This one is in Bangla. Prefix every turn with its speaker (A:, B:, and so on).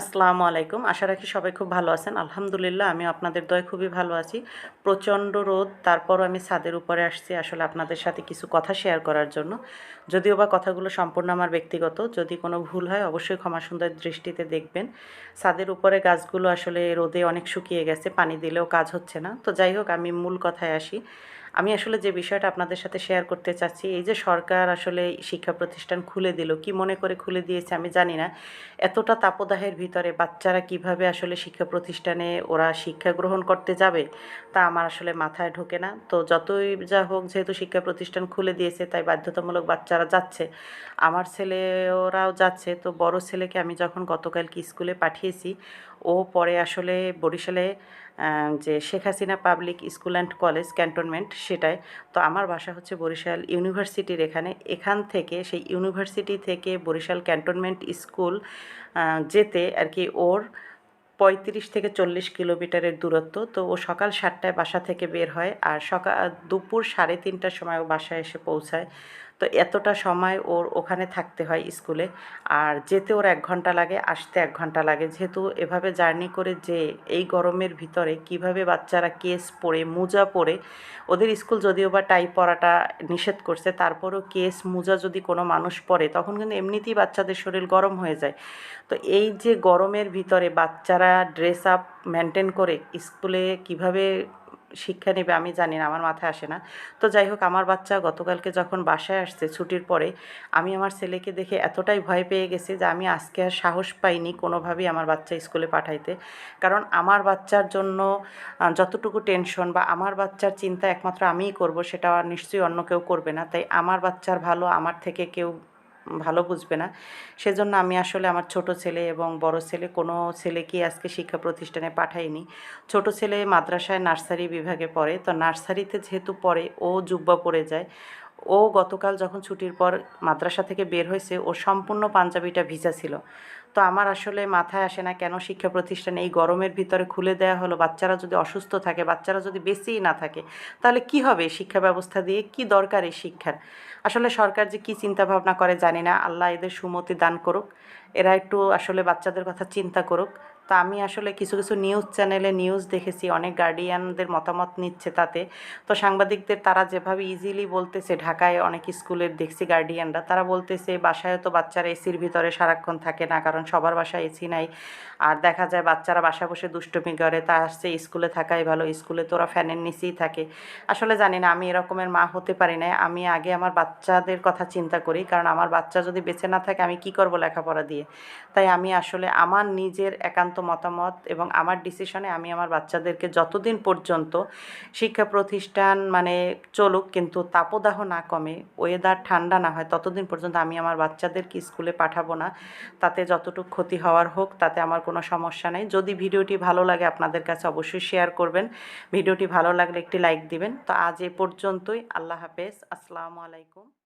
A: আসসালামু আলাইকুম। আশা রাখি সবাই খুব ভালো আছেন। আলহামদুলিল্লাহ আমি আপনাদের দয় খুবই ভালো আছি। প্রচণ্ড রোদ, তারপরও আমি ছাদের উপরে আসছি আসলে আপনাদের সাথে কিছু কথা শেয়ার করার জন্য। যদিও বা কথাগুলো সম্পূর্ণ আমার ব্যক্তিগত, যদি কোনো ভুল হয় অবশ্যই ক্ষমা সুন্দর দৃষ্টিতে দেখবেন। ছাদের উপরে গাছগুলো আসলে রোদে অনেক শুকিয়ে গেছে, পানি দিলেও কাজ হচ্ছে না। তো যাই হোক, আমি মূল কথায় আসি। আমি আসলে যে বিষয়টা আপনাদের সাথে শেয়ার করতে চাচ্ছি, এই যে সরকার আসলে শিক্ষা প্রতিষ্ঠান খুলে দিল, কি মনে করে খুলে দিয়েছে আমি জানি না। এতটা তাপদাহের ভিতরে বাচ্চারা কীভাবে আসলে শিক্ষা প্রতিষ্ঠানে ওরা শিক্ষা গ্রহণ করতে যাবে, তা আমার আসলে মাথায় ঢোকে না। তো যতই যা হোক, যেহেতু শিক্ষা প্রতিষ্ঠান খুলে দিয়েছে, তাই বাধ্যতামূলক বাচ্চারা যাচ্ছে। আমার ছেলে ওরাও যাচ্ছে, তো বড় ছেলেকে আমি যখন গতকালকে স্কুলে পাঠিয়েছি, ও পরে আসলে বরিশালে যে Sheikh Hasina public school and college cantonment সেটাই। তো আমার বাসা হচ্ছে বরিশাল ইউনিভার্সিটির এখানে। এখান থেকে, সেই ইউনিভার্সিটি থেকে বরিশাল ক্যান্টনমেন্ট স্কুল যেতে আর কি ওর পঁয়ত্রিশ থেকে চল্লিশ কিলোমিটারের দূরত্ব। তো ও সকাল সাতটায় বাসা থেকে বের হয় আর সকাল দুপুর সাড়ে তিনটার সময় ও বাসায় এসে পৌঁছায়। তো এতটা সময় ওর ওখানে থাকতে হয় স্কুলে। আর যেতে ওর এক ঘণ্টা লাগে, আসতে এক ঘণ্টা লাগে। যেহেতু এভাবে জার্নি করে যে এই গরমের ভিতরে কীভাবে বাচ্চারা কেস পরে মোজা পরে ওদের স্কুল যদিও বা টাই পরাটা নিষেধ করছে, তারপরও কেস, মোজা যদি কোনো মানুষ পরে, তখন কিন্তু এমনিতেই বাচ্চাদের শরীর গরম হয়ে যায়। তো এই যে গরমের ভিতরে বাচ্চারা ড্রেস আপ মেনটেন করে স্কুলে কীভাবে শিক্ষা নেবে, আমি জানি না, আমার মাথায় আসে না। তো যাই হোক, আমার বাচ্চা গতকালকে যখন বাসায় আসছে ছুটির পরে, আমি আমার ছেলেকে দেখে এতটাই ভয় পেয়ে গেছি যে আমি আজকে আর সাহস পাইনি কোনোভাবেই আমার বাচ্চা স্কুলে পাঠাইতে। কারণ আমার বাচ্চার জন্য যতটুকু টেনশন বা আমার বাচ্চার চিন্তা একমাত্র আমিই করব, সেটা নিশ্চয়ই অন্য কেউ করবে না। তাই আমার বাচ্চার ভালো, আমার থেকে কেউ ভালো বুঝবে না। সেজন্য আমি আসলে আমার ছোট ছেলে এবং বড় ছেলে, কোনো ছেলেকেই আজকে শিক্ষা প্রতিষ্ঠানে পাঠাইনি। ছোট ছেলে মাদ্রাসায় নার্সারি বিভাগে পড়ে। তো নার্সারিতে যেহেতু পড়ে, ও জুব্বা পড়ে যায়। ও গতকাল যখন ছুটির পর মাদ্রাসা থেকে বের হয়েছে, ওর সম্পূর্ণ পাঞ্জাবিটা ভিজা ছিল। তো আমার আসলে মাথায় আসে না কেন শিক্ষা প্রতিষ্ঠানে এই গরমের ভিতরে খুলে দেওয়া হলো? বাচ্চারা যদি অসুস্থ থাকে, বাচ্চারা যদি বেশিই না থাকে, তাহলে কি হবে? শিক্ষা ব্যবস্থা দিয়ে কি দরকার এই শিক্ষার? আসলে সরকার যে কী চিন্তা ভাবনা করে জানি না। আল্লাহ এদের সুমতি দান করুক। এরা একটু আসলে বাচ্চাদের কথা চিন্তা করুক। তো আমি আসলে কিছু কিছু নিউজ চ্যানেলে নিউজ দেখেছি, অনেক গার্ডিয়ানদের মতামত নিচ্ছে তাতে। তো সাংবাদিকদের তারা যেভাবে ইজিলি বলতেছে, ঢাকায় অনেক স্কুলের দেখছি গার্ডিয়ানরা তারা বলতেছে বাসায় তো বাচ্চারা এসির ভিতরে সারাক্ষণ থাকে না, কারণ সবার বাসায় এসি নাই। আর দেখা যায় বাচ্চারা বাসা বসে দুষ্টুমি করে, তা আসছে স্কুলে থাকাই ভালো স্কুলে তো ওরা ফ্যানের নিচেই থাকে। আসলে জানি না, আমি এরকমের মা হতে পারি না আমি আগে আমার বাচ্চাদের কথা চিন্তা করি, কারণ আমার বাচ্চা যদি বেঁচে না থাকে, আমি কি করব লেখাপড়া দিয়ে? তাই আমি আসলে আমার নিজের একান্ত মতামত এবং আমার ডিসিশনে আমি আমার বাচ্চাদেরকে যতদিন পর্যন্ত শিক্ষা প্রতিষ্ঠান মানে চলুক কিন্তু তাপদাহ না কমে ওয়েদার ঠান্ডা না হয়, ততদিন পর্যন্ত আমি আমার বাচ্চাদেরকে স্কুলে পাঠাবো না। তাতে যতটুকু ক্ষতি হওয়ার হোক, তাতে আমার কোনো সমস্যা নেই। যদি ভিডিওটি ভালো লাগে আপনাদের কাছে অবশ্যই শেয়ার করবেন। ভিডিওটি ভালো লাগলে একটি লাইক দিবেন। তো আজ এ পর্যন্তই। আল্লাহ হাফেজ। আসসালামু আলাইকুম।